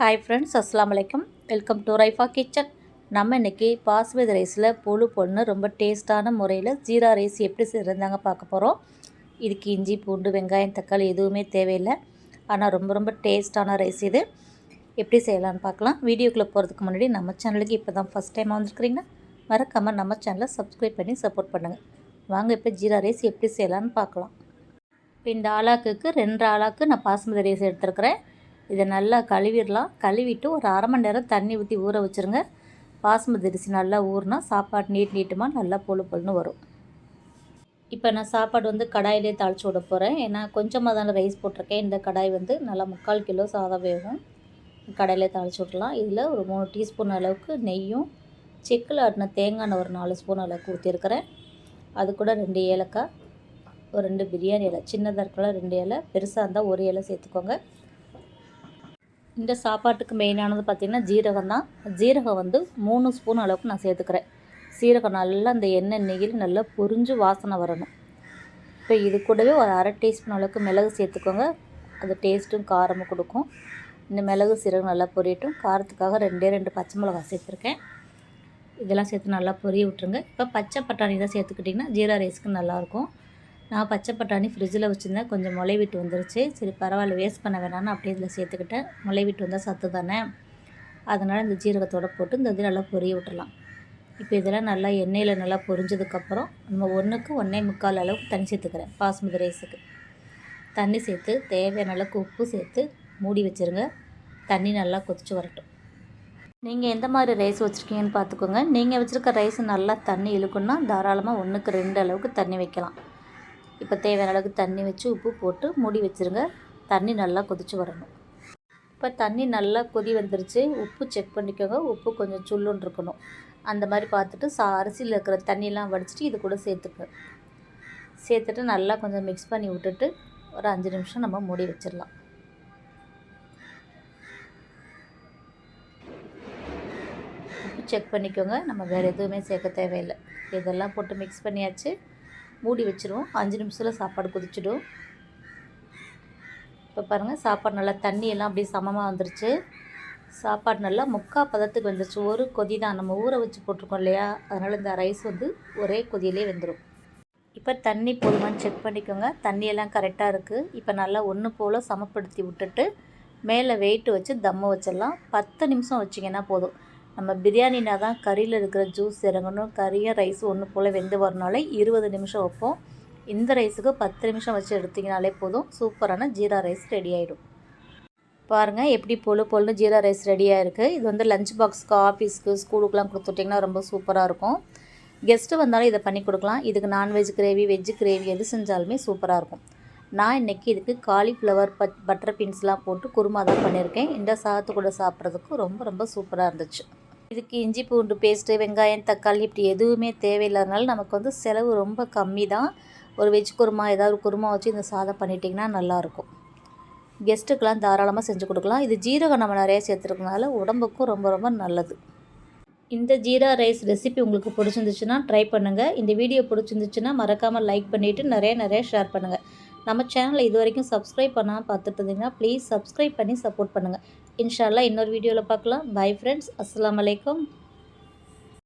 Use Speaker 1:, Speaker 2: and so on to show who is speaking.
Speaker 1: Hi friends அஸ்லாம் வலைக்கம் welcome to Raifa kitchen நம்ம இன்றைக்கி பாஸ்மதி ரைஸில் புழு பொண்ணு ரொம்ப டேஸ்ட்டான முறையில் ஜீரா ரைஸ் எப்படி செய்கிறதாங்க பார்க்க போகிறோம். இதுக்கு இஞ்சி பூண்டு வெங்காயம் தக்காளி எதுவுமே தேவையில்லை. ஆனால் ரொம்ப ரொம்ப டேஸ்ட்டான ரைஸ் இது. எப்படி செய்யலான்னு பார்க்கலாம். வீடியோக்குள்ளே போகிறதுக்கு முன்னாடி நம்ம சேனலுக்கு இப்போ தான் ஃபஸ்ட் டைம் வந்துருக்குறீங்கன்னா மறக்காமல் நம்ம சேனலை சப்ஸ்கிரைப் பண்ணி சப்போர்ட் பண்ணுங்கள் வாங்க இப்போ ஜீரா ரைஸ் எப்படி செய்யலான்னு பார்க்கலாம். இப்போ இந்த ஆளாக்குக்கு ரெண்டு ஆளாக்கு நான் பாஸ்மதி ரைஸ் எடுத்துருக்கிறேன். இதை நல்லா கழுவிடலாம். கழுவிட்டு ஒரு அரை மணி நேரம் தண்ணி ஊற்றி ஊற வச்சுருங்க. பாஸ்மதி அரிசி நல்லா ஊறினா சாப்பாடு நீட் நீட்டமாக நல்லா பொழு பொழுன்னு வரும். இப்போ நான் சாப்பாடு வந்து கடாயிலே தாளித்து விட போகிறேன் ஏன்னா கொஞ்சமாக தானே ரைஸ் போட்டிருக்கேன். இந்த கடாய் வந்து நல்லா முக்கால் கிலோ சாதம் வேகும். கடாயிலே தாளித்து விட்லாம். இதில் ஒரு மூணு டீஸ்பூன் அளவுக்கு நெய்யும் செக்கில் ஆட்டின தேங்காய் ஒரு நாலு ஸ்பூன் அளவுக்கு ஊற்றிருக்கிறேன் அது கூட ரெண்டு ஏலக்காய் ஒரு ரெண்டு பிரியாணி இலை. சின்னதாக இருக்கலாம் ரெண்டு இலை பெருசாக இருந்தால் ஒரு இலை சேர்த்துக்கோங்க. இந்த சாப்பாட்டுக்கு மெயினானது பார்த்திங்கன்னா ஜீரகம் தான். ஜீரகம் வந்து மூணு ஸ்பூன் அளவுக்கு நான் சேர்த்துக்கிறேன். சீரகம் நல்லா அந்த எண்ணெய் நெய்யில் நல்லா பொரிஞ்சு வாசனை வரணும். இப்போ இது கூடவே ஒரு அரை டீஸ்பூன் அளவுக்கு மிளகு சேர்த்துக்கோங்க. அது டேஸ்ட்டும் காரமும் கொடுக்கும். இந்த மிளகு சீரகம் நல்லா பொரியட்டும். காரத்துக்காக ரெண்டே ரெண்டு பச்சை மிளகா சேர்த்துருக்கேன். இதெல்லாம் சேர்த்து நல்லா பொரிய விட்ருங்க இப்போ பச்சை பட்டாணி தான் சேர்த்துக்கிட்டிங்கன்னா ஜீரா ரைஸ்க்கு நல்லாயிருக்கும். நான் பச்சை பட்டாணி ஃப்ரிட்ஜில் வச்சுருந்தேன். கொஞ்சம் முளை விட்டு வந்துருச்சு. சரி பரவாயில்ல வேஸ்ட் பண்ண வேணாம்னு அப்படியே இதில் சேர்த்துக்கிட்டேன். முளை விட்டு வந்தால் சத்து தானே? அதனால் இந்த ஜீரகத்தோடு போட்டு இந்த இது நல்லா பொரிய விட்டுடலாம். இப்போ இதெல்லாம் நல்லா எண்ணெயில் நல்லா பொரிஞ்சதுக்கப்புறம் நம்ம ஒன்றுக்கு ஒன்றே முக்கால் அளவுக்கு தண்ணி சேர்த்துக்கிறேன் பாஸ்மதி ரைஸுக்கு தண்ணி சேர்த்து தேவையான அளவுக்கு உப்பு சேர்த்து மூடி வச்சுருங்க. தண்ணி நல்லா கொதிச்சு வரட்டும். நீங்கள் எந்த மாதிரி ரைஸ் வச்சுருக்கீங்கன்னு பார்த்துக்கோங்க. நீங்கள் வச்சுருக்க ரைஸ் நல்லா தண்ணி இழுக்குன்னா தாராளமாக ஒன்றுக்கு ரெண்டு அளவுக்கு தண்ணி வைக்கலாம். இப்போ தேவையான அளவுக்கு தண்ணி வச்சு உப்பு போட்டு மூடி வச்சுருங்க. தண்ணி நல்லா கொதித்து வரணும். இப்போ தண்ணி நல்லா கொதி வந்துருச்சு. உப்பு செக் பண்ணிக்கோங்க. உப்பு கொஞ்சம் சுல்லுன்னு இருக்கணும். அந்த மாதிரி பார்த்துட்டு சா அரிசியில் இருக்கிற தண்ணியெலாம் வடிச்சிட்டு இது கூட சேர்த்துக்க சேர்த்துட்டு நல்லா கொஞ்சம் மிக்ஸ் பண்ணி விட்டுட்டு ஒரு அஞ்சு நிமிஷம் நம்ம மூடி வச்சிடலாம். உப்பு செக் பண்ணிக்கோங்க. நம்ம வேறு எதுவுமே சேர்க்க தேவையில்லை. இதெல்லாம் போட்டு மிக்ஸ் பண்ணியாச்சு. மூடி வச்சுருவோம். அஞ்சு நிமிஷத்தில் சாப்பாடு கொதிச்சிடும். இப்போ பாருங்கள் சாப்பாடு நல்லா தண்ணியெல்லாம் அப்படியே சமமாக வந்துருச்சு. சாப்பாடு நல்லா முக்கால் பதத்துக்கு வந்துருச்சு. ஒரு கொதி தான். நம்ம ஊற வச்சு போட்டிருக்கோம் இல்லையா? அதனால் இந்த ரைஸ் வந்து ஒரே கொதியிலே வெந்துடும் இப்போ தண்ணி போதுமான்னு செக் பண்ணிக்கோங்க. தண்ணியெல்லாம் கரெக்டாக இருக்குது இப்போ நல்லா ஒன்று போல் சமப்படுத்தி விட்டுட்டு மேலே வெயிட்டு வச்சு தம்மை வச்சிடலாம். பத்து நிமிஷம் வச்சிங்கன்னா போதும். நம்ம பிரியாணினா தான் கறியில் இருக்கிற ஜூஸ் இறங்கணும். கறியை ரைஸ் ஒன்று போல் வெந்து வரனால இருபது நிமிஷம் வைப்போம். இந்த ரைஸுக்கு பத்து நிமிஷம் வச்சு எடுத்திங்கனாலே போதும். சூப்பரான ஜீரா ரைஸ் ரெடி ஆகிடும் பாருங்கள் எப்படி பொழு பொழுன்னு ஜீரா ரைஸ் ரெடியாக இருக்குது இது வந்து லஞ்ச் பாக்ஸ்க்கு ஆஃபீஸ்க்கு ஸ்கூலுக்குலாம் கொடுத்துட்டிங்கன்னா ரொம்ப சூப்பராக இருக்கும். கெஸ்ட்டு வந்தாலும் இதை பண்ணி கொடுக்கலாம். இதுக்கு நான்வெஜ் கிரேவி வெஜ்ஜு கிரேவி எது செஞ்சாலுமே சூப்பராக இருக்கும். நான் இன்றைக்கி இதுக்கு காலிஃப்ளவர் பட் பட்டர் பீன்ஸ்லாம் போட்டு குருமா தான் பண்ணியிருக்கேன். இந்த சாதத்து கூட சாப்பிட்றதுக்கு ரொம்ப ரொம்ப சூப்பராக இருந்துச்சு. இதுக்கு இஞ்சி பூண்டு பேஸ்ட்டு வெங்காயம் தக்காளி இப்படி எதுவுமே தேவையில்லாதனால நமக்கு வந்து செலவு ரொம்ப கம்மி தான் ஒரு வெஜ் குருமா ஏதாவது ஒரு குருமா வச்சு இந்த சாதம் பண்ணிட்டிங்கன்னா நல்லாயிருக்கும். கெஸ்ட்டுக்கெலாம் தாராளமாக செஞ்சு கொடுக்கலாம். இது ஜீரகம் நம்ம நிறைய சேர்த்துருக்கனால உடம்புக்கும் ரொம்ப ரொம்ப நல்லது. இந்த ஜீரா ரைஸ் ரெசிபி உங்களுக்கு பிடிச்சிருந்துச்சுன்னா ட்ரை பண்ணுங்கள் இந்த வீடியோ பிடிச்சிருந்துச்சுன்னா மறக்காமல் லைக் பண்ணிவிட்டு நிறைய நிறைய ஷேர் பண்ணுங்கள் நம்ம சேனலை இது வரைக்கும் சப்ஸ்கிரைப் பண்ணால் பார்த்துட்டு இருந்தீங்கன்னா ப்ளீஸ் சப்ஸ்கிரைப் பண்ணி சப்போர்ட் பண்ணுங்கள் இன்ஷால்லா இன்னொரு வீடியோவில் பார்க்கலாம். பை ஃப்ரெண்ட்ஸ் அஸ்லாம் வலைக்கம்